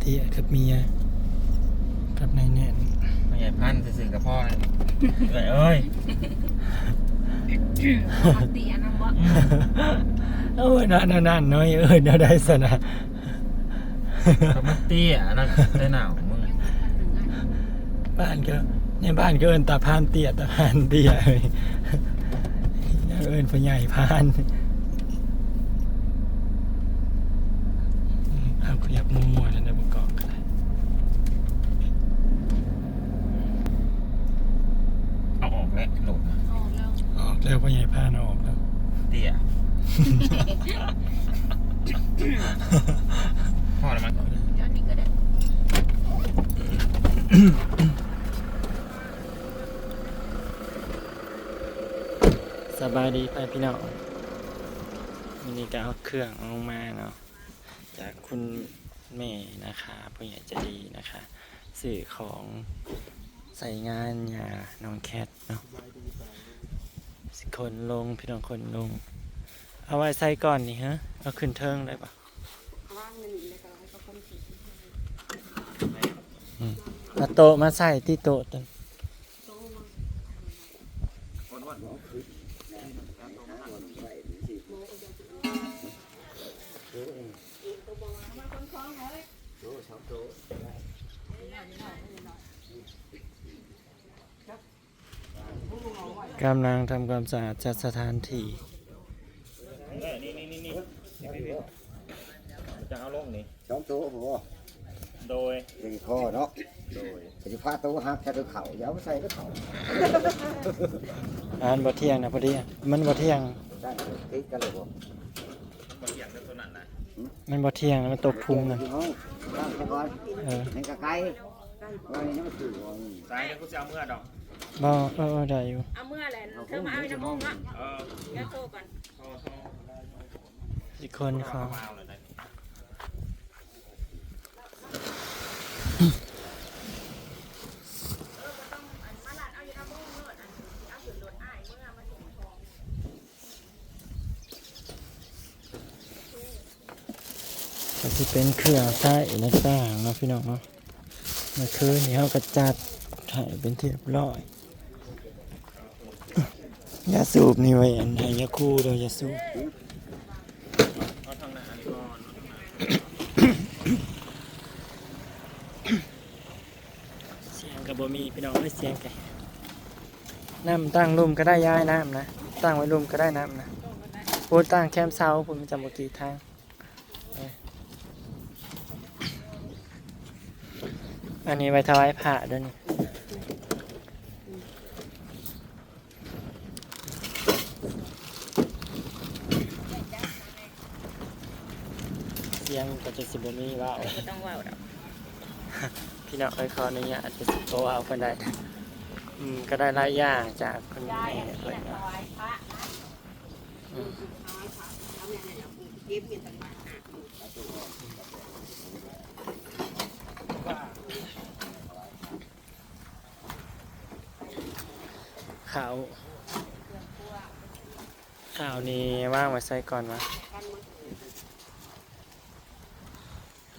เตี้ยกับเมียกับนายแน่นไม่ใหญ่พันธุ์สื่อๆกับพ่อเลยเอ้ยเอ้ยปกติอันนั้นบ่อืมเออนั่นนั่นนั่นน้อยเอ้ยน่าได้สนะกับมันเตี้ยนั่นได้หนาวมึงบ้านก็ในบ้านก็เอินตาพานเตี้ยตาพานเตี้ยเอ้ยเอินพ่อใหญ่พาน เอาขยับมัวๆแล้วนบุกกอกก็ได้เอาออกแล้วโหลดมาออกแล้ว ออกแล้วพ่อใหญ่พานออกแล้ว เตี้ยพ่อแล้วมันย้อนนี้ก็ได้ สบายดีไปพี่น้องมินี่ก็เอาเครื่องลงมาเนาะ จากคุณแม่นะคะผู้ใหญ่ใจะดีนะคะ สื่อของใส่งานยาน้องแคทเนาะสิคนลงพี่น้องคนลง เอาไว้ใส่ก่อนนี่ฮะ เอาขึ้นเทิงได้ปะว่างเงินเลยก็ให้เขาคนผิดเอาโต๊ะมาใส่ที่โต๊ะตัน กำลังทำความสะอาดจัดสถานที่นี่นี่นี่นี่จะเอาลงนี่สองตัวผมโดยดึงคอเนาะโดยจะพาตัวหักแค่ตัวเข่าอย่าเอาไปใส่ตัวเข่าอ่านบ่เที่ยงนะพอดีอะมันบ่เที่ยงได้ติดกันเลยบ่มาเถียงกันตัวนั้นนะมันบ่เที่ยงนะมันตกพุงนะพี่น้องตั้งไปก่อนเออนี่ก็ไกลว่านี่มันคือว่าซ้ายเดี๋ยวกูจะเอาเมื่อดอก บ่เออเออได้อยู่เอาเมื่อแหละเธอมาเอาไปน้ำมงอะเออเดี๋ยวโทรก่อนโทรโทรอีกคนเขาเอาเลยได้มาหลานเอาอยู่น้ำมงเมื่ออันเอาอยู่รถอ้ายเมื่อมาถึงทองก็สิเป็นเครื่องใช้และสร้างเนาะพี่น้องเนาะเมื่อคืนนี้เขาก็จัดถ่ายเป็นที่เรียบร้อย ยาสูบนี่ไว้อันไหนยาคู่เด้อยาสูบเอาทางไหนอันนี้ก่อนเสียงกับบ่มีพี่น้องไม่เสียงไก่น้ำตั้งรุมก็ได้ย้ายน้ำนะ ตั้งไว้รุมก็ได้น้ำนะพูดตั้งแคมป์เซาผมจำบ่กี่ทางอันนี้ไว้ถวายผ้าด้วยนี่ ยงก็จะสิบมีว่าวก็ต้องว่าวดอกพี่น้องเคยขออนุญาตจะสิบว่าวคนใดอืมก็ได้หลายอย่างจากคนแม่เพิ่นเนาะอืมข่าวข่าวนี้ว่างไว้ใส่ก่อนวะ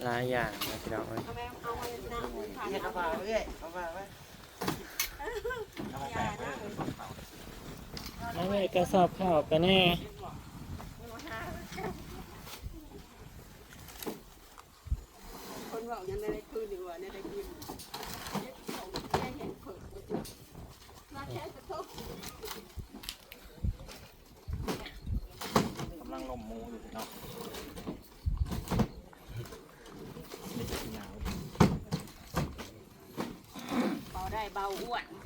หลายอย่างนะพี่น้องเอ้ยแล้วแม่กระสอบข้าวกันแน่คนบอกยังได้คืนดีกว่าได้คืนได้เห็นเผิกมาแค่จะทุก กำลังลมมูอยู่เนาะนี่จะยาว เบา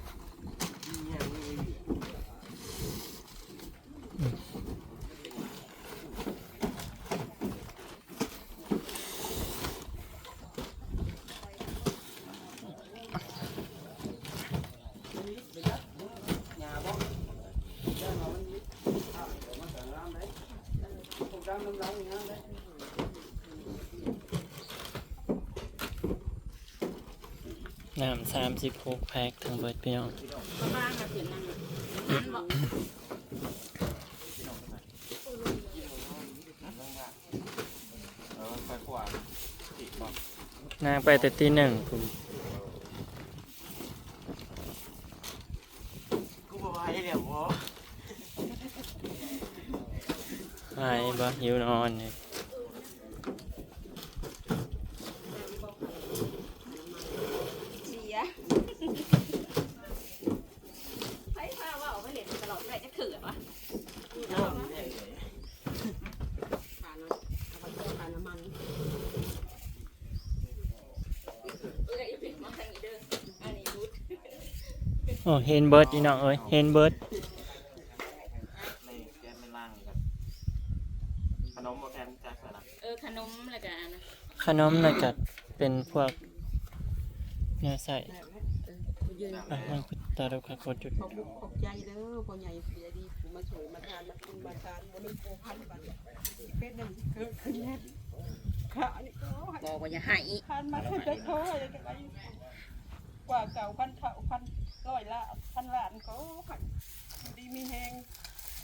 น้ำสามสิบหกแพ็คทั้งเบิดพี่น้องบ้างนะเสียงนั่นนั่นบอกเออไปขวาอีกบอกนางไปแต่ตีหนึ่งผมกูบอกว่าให้เดี๋ยวหายบ่หิวนอนเนี่ย เสียให้พาว่าเอาไปเล่นตลอดไปจะเขินวะขาเนาะเอาไปเที่ยวขาน้ำมันเอ้ยอย่าเป็นมาทางนี้เด้ออันนี้รุด โอ้เห็นเบิร์ดอีน้องเอ้ยเห็นเบิร์ดนี่แกไม่ล่างกันขนมโมแกนจักสนะเออขนมแล้วกันนะขนมน่ะก็เป็นพวกเนื้อใส่ยืนอะมันคือตาเราค่ะกดจุดขอบคุณขอบใจเด้อพ่อใหญ่เสียดีผู้มาช่วยมาทานมากินมาทานวันนี้โปพันบัตรเป็นหนึ่งเกิดขึ้นแน่ขานี่ก็บอกว่าอย่าให้ทานมาขึ้นได้เขาอะไรกันไปกว่าเก่าพันเท่าพัน ร้อยละพันล้านก็หักดีมีแหง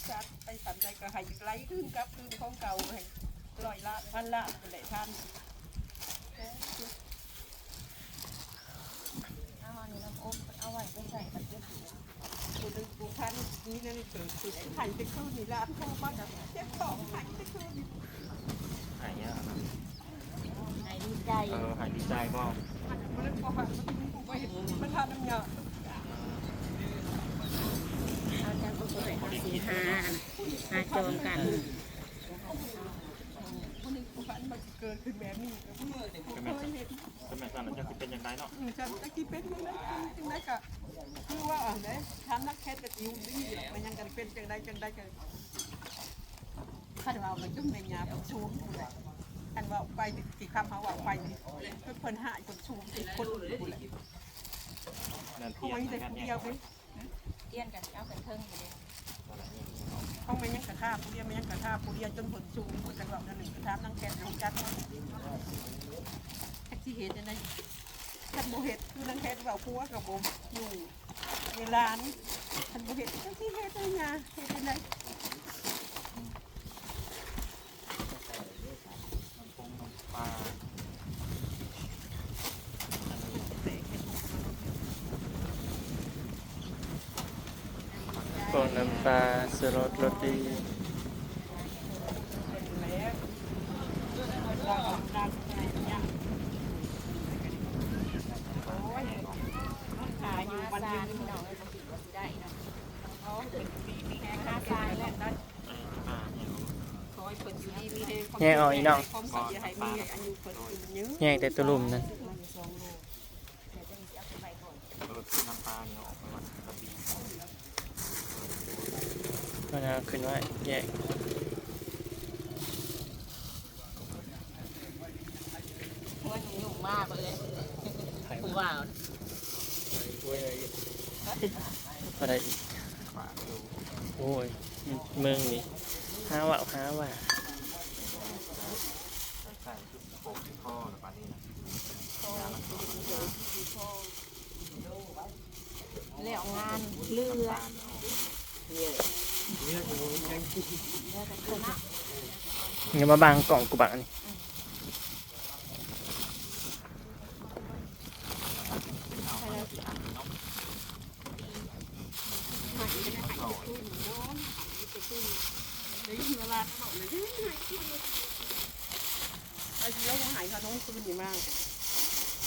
จัดไปสันใจก็ให้ไหลขึ้นกับขึ้นของเก่าให้ร้อยละพันละเลยท่านเอาอันนี้น้ำอบเอาไว้ไปใส่บัตรเจ็บกูดึงกูพันนี่นั่นเกิดขึ้นไข่จะขึ้นนี่ร้านเขามาจากเจ็บสองไข่จะขึ้นนี่หายเยอะนะให้ดีใจเออหายดีใจบ่มันเลยพอหันมาถึงกูไปเห็นมันทานน้ำยา เอาจากกุศลเอาสี่ห้า ห้าโจมกันวันนี้กูพันมาเกิดขึ้นแบบนี้กับเมื่อเด็กเคยเห็นเป็นแบบนั้นจะเป็นยังไงเนาะฉันตะกี้เป็นยังไงจังไดก็คือว่าอะไรฉันนักแค่ตะกิ้วนี่มันยังกันเป็นจังไดจังไดกันถ้าเราไปจุ่มในยาชูมเลยอันว่าไปกี่คำเขาว่าไปเพิ่นเพิ่นหายคนชูมติดคนอื่นกูเลยนั่นเขาเทียนไม่ได้กันคนเนี่ยเดียวไปเตี้ยนกันเอาเป็นเทิงอยู่เลย เขาไม่ยังกระทาผู้เรียวไม่ยังกระทาผู้เรียวจนผลชูมคนจังหวะนั้นหนึ่งกระทานั่งแกนลงจัดแท็กซี่เห็ดยังไงท่านโมเห็ดคือนั่งแค่แบบพัวกับผมอยู่ในร้านท่านโมเห็ดแท็กซี่เห็ดเลยนะเห็ดยังไง พวกน้ำปลาสรสรสดีขายอยู่วันซาหนึงที่น้อยสิว่าสิได้เนาะเขาเป็นปีมีแค่ห้าค่าซาทรายแล้แล้ววอ่าเนี่ยคอยเปิดอยู่ดีมีแงแยกออีน้องความใส่ให้มีอายุเปิดอยู่เยอะแต่ตัวลุ่มนั่น เดี๋ยวจะมีสิเอาไปก่อน เออน้ำปลาเนี่ยออกมาวันกระบี่ ก็นะขึ้นไว้แยกมันยุ่งมากเลยผู้ว่าก็ได้อีกโอ้ยเมืองนี่หาว่าหาว่าใส่ชุดโป่งที่ข้อหรือปลานี่นะแล้วงานเรือ เนาะอย่ามาบังกล่องกูบังอันนี่เดี๋ยวเวลาขายไอ้ที่เราหายขนมคืนนี่มาก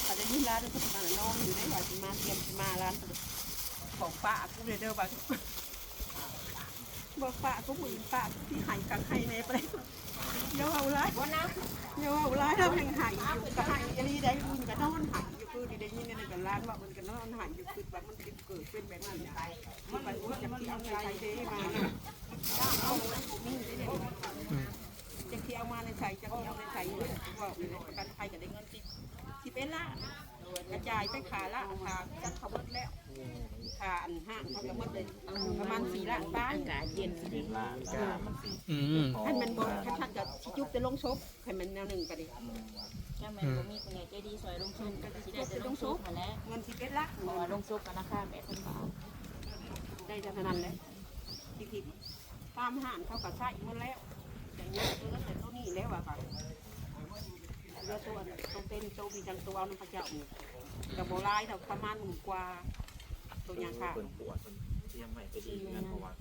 อาจจะยินร้านก็มาน้องอยู่ในหวานมาเตรียมมาร้านของป้ากูเลยเด้อบ้าง บอกป้าก็มือป้าที่หายกับใครในไปเดี๋ยวเอาไรวันน้เดี๋ยวเอาไรเราแหงหายอยู่กับหายอันนี้ได้ยินกับนอนหายอยู่คือได้ยินในกันร้านว่ามันกันนอนหายอยู่คือแบบมันเกิดเป็นแบบนั้นมันไปว่าจะที่เอาในใจเด้มาเอานี่ได้เลยจะที่เอามาในใจจะที่เอาในใจบอกเลยการใครจะได้เงินสิสิเป็นละ กระจายไปขาละขาจัดเขาหมดแล้วขาอันห้างเขาก็หมดเลยประมาณสี่ล้านบ้านำอากาศเย็นเป็นลานกามันสีอืมให้มันบนชัดๆกับยุบจะลงชบให้มันแนวหนึ่งก็ดีถ้ามันบ่มีคนใหญ่ใจดีซอยลงทุนก็สิได้แต่ลงทุนมาแล้วเงินสิเป็นละเพราะว่าลงทุนกันราคา8,000บาทได้เท่านั้นเลยที่ที่ตามห้างเขาก็ใช้หมดแล้วอย่างนี้ตัวนั้นแต่ตัวนี้แล้วอะค่ะ เรือตัวตัวเป็นตัวมีจังตัวเอาน้ำพระเจ้านี่กับโบราณเราประมาณหมื่นกว่าตัวอย่างค่ะเปิดปวดมันเตรียมใหม่ไปดีงั้นเพราะว่า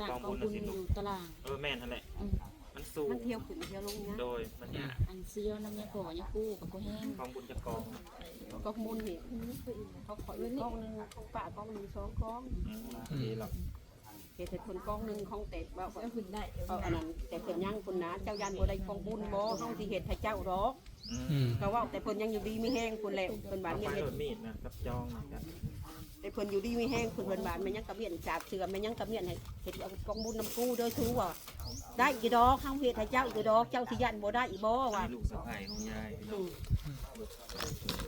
ตากกองบุญอยู่ตารางเออแม่นนั่นแหละอืมมันสูงมันเที่ยวขึ้นเที่ยวลงเนี่ยโดยมันยากอันซียอน้ำยาก่อยาคู่กับกูแห้งกองบุญจะกองก็มุนนี่เขาขอยกล้องหนึ่งของป่ากล้องหนึ่งสองกล้องอืมดีหรอกเหตุผลกล้องหนึ่งของเตะว่าก็ขึ้นได้เอาอันนั้นแต่เพิ่นยังคุณนะเจ้ายันบ่ได้กองบุญบ่เฮาสิเฮ็ดให้เจ้าดอกอืมอืม ก็ว่าแต่เพิ่นยังอยู่ดีมีแห้งคุณแหละเพิ่นบาดไฟเนี่ยเฮ็ดโดนมีดนะกับจองนะครับแต่เพิ่นอยู่ดีมีแห้งเพิ่นเพิ่นบาดมันยังกระเบียนจาบเสือมันยังกระเบียนให้เฮ็ดเอากองบุญน้ำกู้เด้อทูว่าได้กี่ดอกเฮาเฮ็ดให้เจ้าอีกดอกเจ้าสิยันบ่ได้อีบ่ว่าลูกสะใภ้ของยายพี่น้อืองม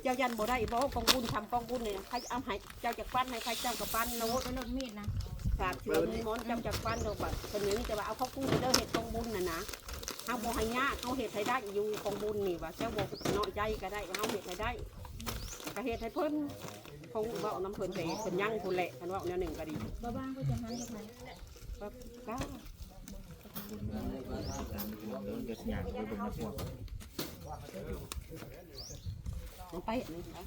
เจ้ายันบ่ได้อีบ่กองบุญทำกองบุญนี่ใครเอาให้เจ้าจะปั้นให้ใครเจ้าก็ปั้นโน้ตไปรถมีดนะสาดเสือมีมอนเจ้าจะปั้นดอกบัดเพิ่นนี่จะว่าเอาเข้ากู้เด้อเฮ็ดกองบุญน่ะนะ เฮาบ่ให้ยากเฮาเฮ็ดให้ได้อยู่กองบุญนี่ว่าเจ้าบ่น้อยใจก็ได้เฮาเฮ็ดให้ได้ก็เฮ็ดให้เพิ่นคงเว้าน้ำเพิ่นไปเพิ่นยังพุ่นแหละคันเว้าแนวหนึ่งก็ดีบ้าบ้างก็จะหันกับใครก็กล้าตามดูเรื่องกิดอย่างไปบนนักพวกมันไปนี่ค่ะ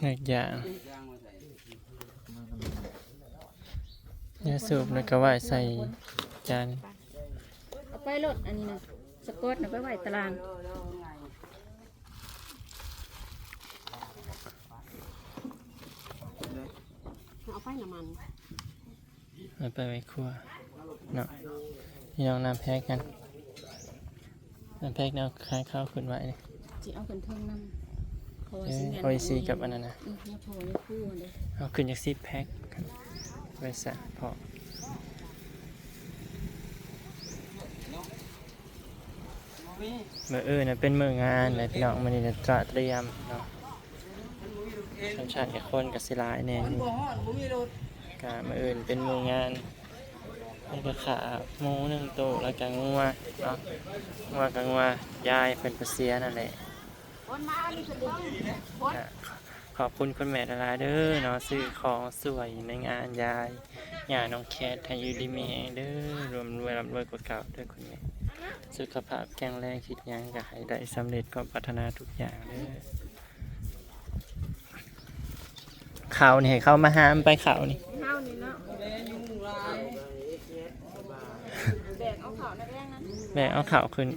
เล็กอย่ายาสูบแล้วก็ไว้ใส่จาน ไปรถอันนี้นะสกอตนะไปไว้ตาราง เอาไปน้ำมันเอาไปไว้ครัวเนาะพี่น้องน้ำแพ็กกันน้ำแพ็กเนาะคล้ายข้าวขึ้นไว้นี่จีเอาเป็นเทิงน้ำเพราะว่าเอ้สิยแม่นโอซีกับอันนั้นนะอืมยาพอยาคู่เลยเอาขึ้นจากซีแพ็กกันไว้สะพอ มื่อเออนะเป็นมืองานเลยพี่น้องมันนี่จะตระเตรียมเนาะชนชาติกับคนกับสิลายแน่นี่กะมื่ออื่นเป็นมืองานนี่ก็ขาหมูหนึ่งตัวแล้วก็งัวเนาะงัวกับงัวยายเป็นเปเสียนั่นแหละขอบคุณคุณแม่ดาราเด้อเนาะซื้อของสวยในงานยายยาน้องแคทให้อยูดีมีแฮเด้อรวมรวยร่ำรวยกว่าเก่าด้อคุณแม่ สุขภาพแข็งแรงคิดหยังก็ให้ได้สำเร็จก็ปรารถนาทุกอย่างเด้อเขานี่ให้เข้ามาห้ามไปเขานี่ข้าวนี่เนาะแบกเอาข่าวนักแรงนั้นแบกเอาเขาขึ้น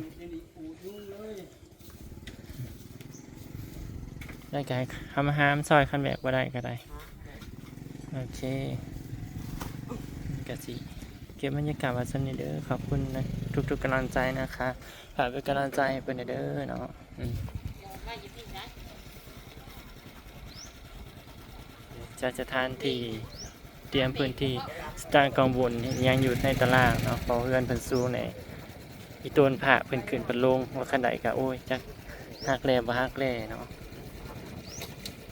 ได้ก็ให้เข้ามาห้ามซอยคันแบกว่าได้ก็ได้โอเคกะสิเก็บบรรยากาศไว้สักนิเด้อขอบคุณนะทุกๆกำลังใจนะคะฝากเป็นกำลังใจให้เพื่อนเด้อเนาะจะจะทานที่เตรียมพื้นที่สตางกองบุญยังอยู่ในตารางเนาะเพอเพื่อนเพิ่นสู้ในอีต้นผ่าเพิ่นขึ้นเพิ่นลงว่าคันใดก็โอ้ยจักฮักแล่บ่ฮักแล่เนาะ